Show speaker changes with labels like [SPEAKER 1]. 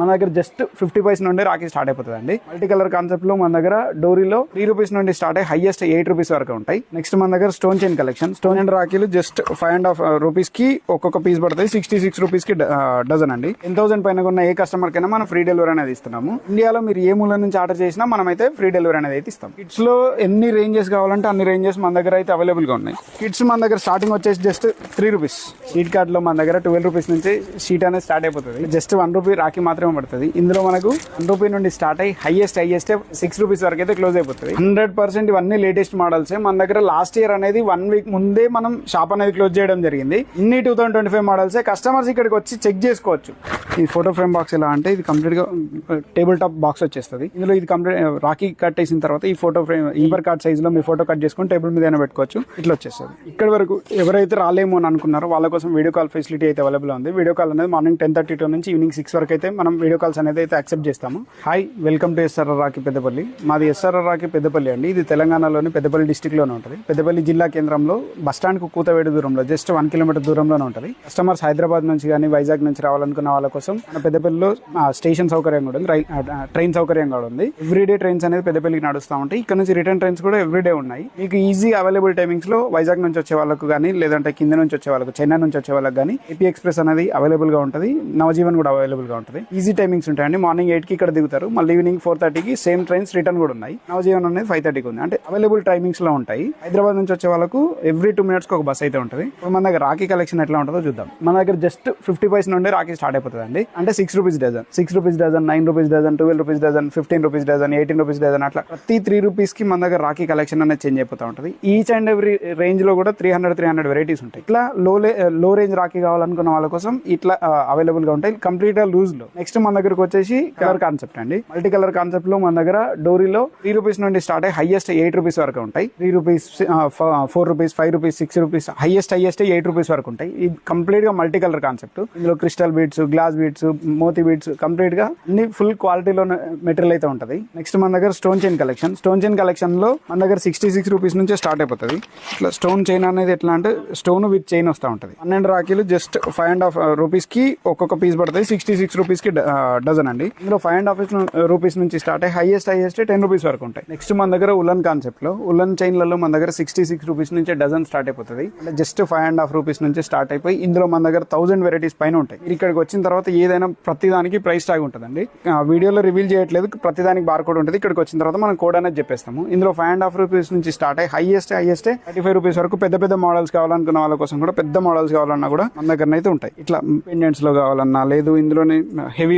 [SPEAKER 1] మన దగ్గర just fifty paise నుండి రాఖీ స్టార్ట్ అయిపోతుంది అండి మల్టీ కలర్ కాన్సెప్ట్లో మన దగ్గర డోరీలో త్రీ రూపీస్ నుండి స్టార్ట్ అయ్యి హైయెస్ట్ ఎయిట్ రూపీస్ వరకు ఉంటాయి. నెక్స్ట్ మన దగ్గర stone chain collection stone and రాఖీలు just five and half రూపీస్కి ఒక్కొక్క పీస్ పడుతుంది సిక్స్టీ సిక్స్ రూపీస్కి uh, డజన్ అండి. టెన్ థౌసండ్ పైన ఉన్న ఏ కస్టమర్ కైనా మనం ఫ్రీ డెలివరీ అనేది ఇస్తున్నాము. ఇండియాలో మీరు ఏ మూల నుంచి ఆర్డర్ చేసినా మనమైతే ఫ్రీ డెలివరీ అనేది అయితే ఇస్తాం. కిడ్స్లో ఎన్ని రేంజెస్ కావాలంటే అన్ని రేంజెస్ మన దగ్గర అయితే అవైలబుల్గా ఉన్నాయి. కిడ్స్ మన దగ్గర స్టార్టింగ్ వచ్చేసి జస్ట్ త్రీ రూపీస్ షీట్ కార్డ్లో మన దగ్గర ట్వెల్వ్ రూపీస్ నుంచి షీట్ అనేది స్టార్ట్ అయిపోతుంది. జస్ట్ వన్ రూపీ రాఖీ మాత్రమే పడుతుంది. ఇందులో మనకు వన్ రూపీ నుండి స్టార్ట్ అయ్యి హైయెస్ట్ హైయెస్ట్ సిక్స్ రూపీస్ వరకు అయితే క్లోజ్ అయిపోతుంది. హండ్రెడ్ పర్సెంట్ ఇవన్నీ లేటెస్ట్ మోడల్స్ మన దగ్గర లాస్ట్ ఇయర్ అనేది వన్ వీక్ ముందే మనం షాప్ అనేది క్లోజ్ చేయడం జరిగింది. ఇన్ని two thousand twenty five models customers ఇక్కడికి వచ్చి చెక్ చేసుకోవచ్చు. ఈ ఫోటో ఫ్రేమ్ బాక్స్ ఎలా అంటే ఇది కంప్లీట్గా టేబుల్ టాప్ బాక్స్ వచ్చేస్తుంది. ఇందులో ఇది కంప్లీట్ రాఖీ కట్ వేసిన తర్వాత ఈ ఫోటో ఫ్రేమ్ ఈబర్ కార్డ్ సైజ్లో మీ ఫోటో కట్ చేసుకొని టేబుల్ మీద అయినా పెట్టుకోవచ్చు. ఇట్లా వచ్చేస్తుంది. ఇక్కడ వరకు ఎవరైతే రాలేమో అని అనుకున్నారో వాళ్ళ కోసం వీడియో కాల్ ఫెసిలిటీ అయితే అవైలబుల్ ఉంది. వీడియో కాల్ అనేది మార్నింగ్ టెన్ థర్టీ టూ నుంచి ఈవినింగ్ సిక్స్ వరకు అయితే మనం వీడియో కాల్స్ అనేది అయితే యాక్సెప్ట్ చేస్తాము. Hi welcome to SRR Rakhi Peddapalli. మాది ఎస్ఆర్ఆర్ రాకి పెద్దపల్లి అండి. ఇది తెలంగాణలోని పెద్దపల్లి డిస్టిక్లోనే ఉంటుంది. పెద్దపల్లి జిల్లా కేంద్రంలో బస్ స్టాండ్కు కూతవేడు దూరంలో జస్ట్ వన్ కిలోమీటర్ దూరంలోనే ఉంటుంది. కస్టమర్స్ హైదరాబాద్ నుంచి కానీ వైజాగ్ నుంచి రావాలనుకున్న వాళ్ళ కోసం మన పెద్దపల్లిలో స్టేషన్ సౌకర్యం కూడా ఉంది. ట్రైన్ సౌకర్యం కూడా ఉంది. ఎవ్రీడే ట్రైన్స్ అనేది పెద్దపల్లికి నడుస్తూ ఉంటాయి. ఇక్కడ నుంచి రిటర్న్ ట్రైన్స్ కూడా ఎవ్రీడే ఉన్నాయి. మీకు ఈజీ అవైలబుల్ టైమింగ్స్లో వైజాగ్ నుంచి వచ్చే వాళ్ళకు కానీ లేదంటే కింద నుంచి వచ్చే వాళ్ళకు చెన్నై నుంచి వచ్చే వాళ్ళకి కానీ ఏపీ ఎక్స్ప్రెస్ అనేది అవైలబుల్గా ఉంటుంది. నవజీవన్ కూడా అవైలబుల్గా ఉంటుంది. ఈజీ టైమింగ్స్ ఉంటాయండి. మార్నింగ్ ఎయిట్కి ఇక్కడ దిగుతారు. మళ్ళీ ఈవినింగ్ ఫోర్ థర్టీకి సేమ్ ట్రైన్స్ రిటర్న్ కూడా ఉన్నాయి. నవజీవన్ అనేది ఫైవ్ థర్టీకి ఉంది. అంటే అవైలబుల్ టైమింగ్స్లో ఉంటాయి. హైదరాబాద్ నుంచి వచ్చే వాళ్ళకు ఎవ్రీ టూ మినిట్స్కి ఒక బస్ అయితే ఉంటుంది. మన దగ్గర రాఖీ కలెక్షన్ ఎట్లా ఉంటుందో చూద్దాం. మన దగ్గర జస్ట్ ఫిఫ్టీ పైస్ నుండి రాఖీ స్టార్ట్ అయిపోతుంది అండి అంటే six rupees dozen. Six rupees dozen nine rupees dozen twelve rupees dozen fifteen rupees dozen eighteen rupees dozen అట్లా ప్రతి త్రీ రూపీస్కి మన దగ్గర రాఖీ కలెక్షన్ అనేది చేంజ్ అయిపోతూ ఉంటుంది. ఈచ్ అండ్ ఎవ్రీ రేంజ్లో కూడా three hundred three hundred varieties ఉంటాయి. ఇట్లా లో లో రేంజ్ రాఖీ కావాలనుకున్న వాళ్ళ కోసం ఇట్లా అవైలబుల్గా ఉంటాయి. కంప్లీట్గా లూజ్లో. నెక్స్ట్ నెక్స్ట్ మన దగ్గరకు వచ్చేసి కలర్ కాన్సెప్ట్ అండి. మల్టీ కలర్ కాన్సెప్ట్లో మన దగ్గర డోరీలో త్రీ రూపీస్ నుండి స్టార్ట్ అయ్యి హైయెస్ట్ ఎయిట్ రూపీస్ వరకు ఉంటాయి. Three rupees four rupees five rupees six rupees highest highest eight rupees వరకు ఉంటాయి. ఇది కంప్లీట్గా మల్టీ కలర్ కాన్సెప్ట్ ఇందులో క్రిస్టల్ బీడ్స్ గ్లాస్ బీడ్స్ మోతీ బీడ్స్ కంప్లీట్గా అన్ని ఫుల్ క్వాలిటీలో మెటీరియల్ అయితే ఉంటుంది. నెక్స్ట్ మన దగ్గర stone chain collection stone chain కలెక్షన్లో మన దగ్గర సిక్స్టీ సిక్స్ రూపీస్ నుంచే స్టార్ట్ అయిపోతుంది. ఇట్లా స్టోన్ చైన్ అనేది ఎట్లా అంటే స్టోన్ విత్ చైన్ వస్తూ ఉంటుంది. పన్నెండు రాఖీలు జస్ట్ ఫైవ్ అండ్ హాఫ్ రూపీస్కి ఒక్కొక్క పీస్ పడుతుంది సిక్స్టీ సిక్స్ రూపీస్కి డజన్ అండి. ఇందులో ఫైవ్ అండ్ హాఫ్ రూపీస్ నుంచి స్టార్ట్ అయ్యి హైయెస్ట్ హైయెస్ట్ టెన్ రూపీస్ వరకు ఉంటాయి. నెక్స్ట్ మన దగ్గర ఉలన్ కాన్సెప్ట్లో ఉలన్ చైన్లలో మన దగ్గర సిక్స్టీ సిక్స్ రూపీస్ నుంచి డజన్ స్టార్ట్ అయిపోతుంది. అంటే just five and half rupees నుంచి స్టార్ట్ అయిపోయి ఇందులో మన దగ్గర థౌసండ్ వెరైటీస్ పైన ఉంటాయి. మీరు ఇక్కడికి వచ్చిన తర్వాత ఏదైనా ప్రతి దానికి ప్రైస్ టాగ్ ఉంటుందండి వీడియోలో రివీల్ చేయట్లేదు ప్రతి దానికి బార్ కోడ్ ఉంటుంది. ఇక్కడికి వచ్చిన తర్వాత మనం కోడ్ అనేది చెప్పేస్తాము. ఇందులో ఫైవ్ అండ్ హాఫ్ రూపీస్ నుంచి స్టార్ట్ అయ్యి highest highest thirty five rupees వరకు పెద్ద పెద్ద మోడల్స్ కావాలనుకున్న వాళ్ళ కోసం కూడా పెద్ద మోడల్స్ కావాలన్నా కూడా మన దగ్గర అయితే ఉంటాయి. ఇట్లా పెండెంట్స్లో కావాలన్నా లేదు ఇందులోనే హెవీ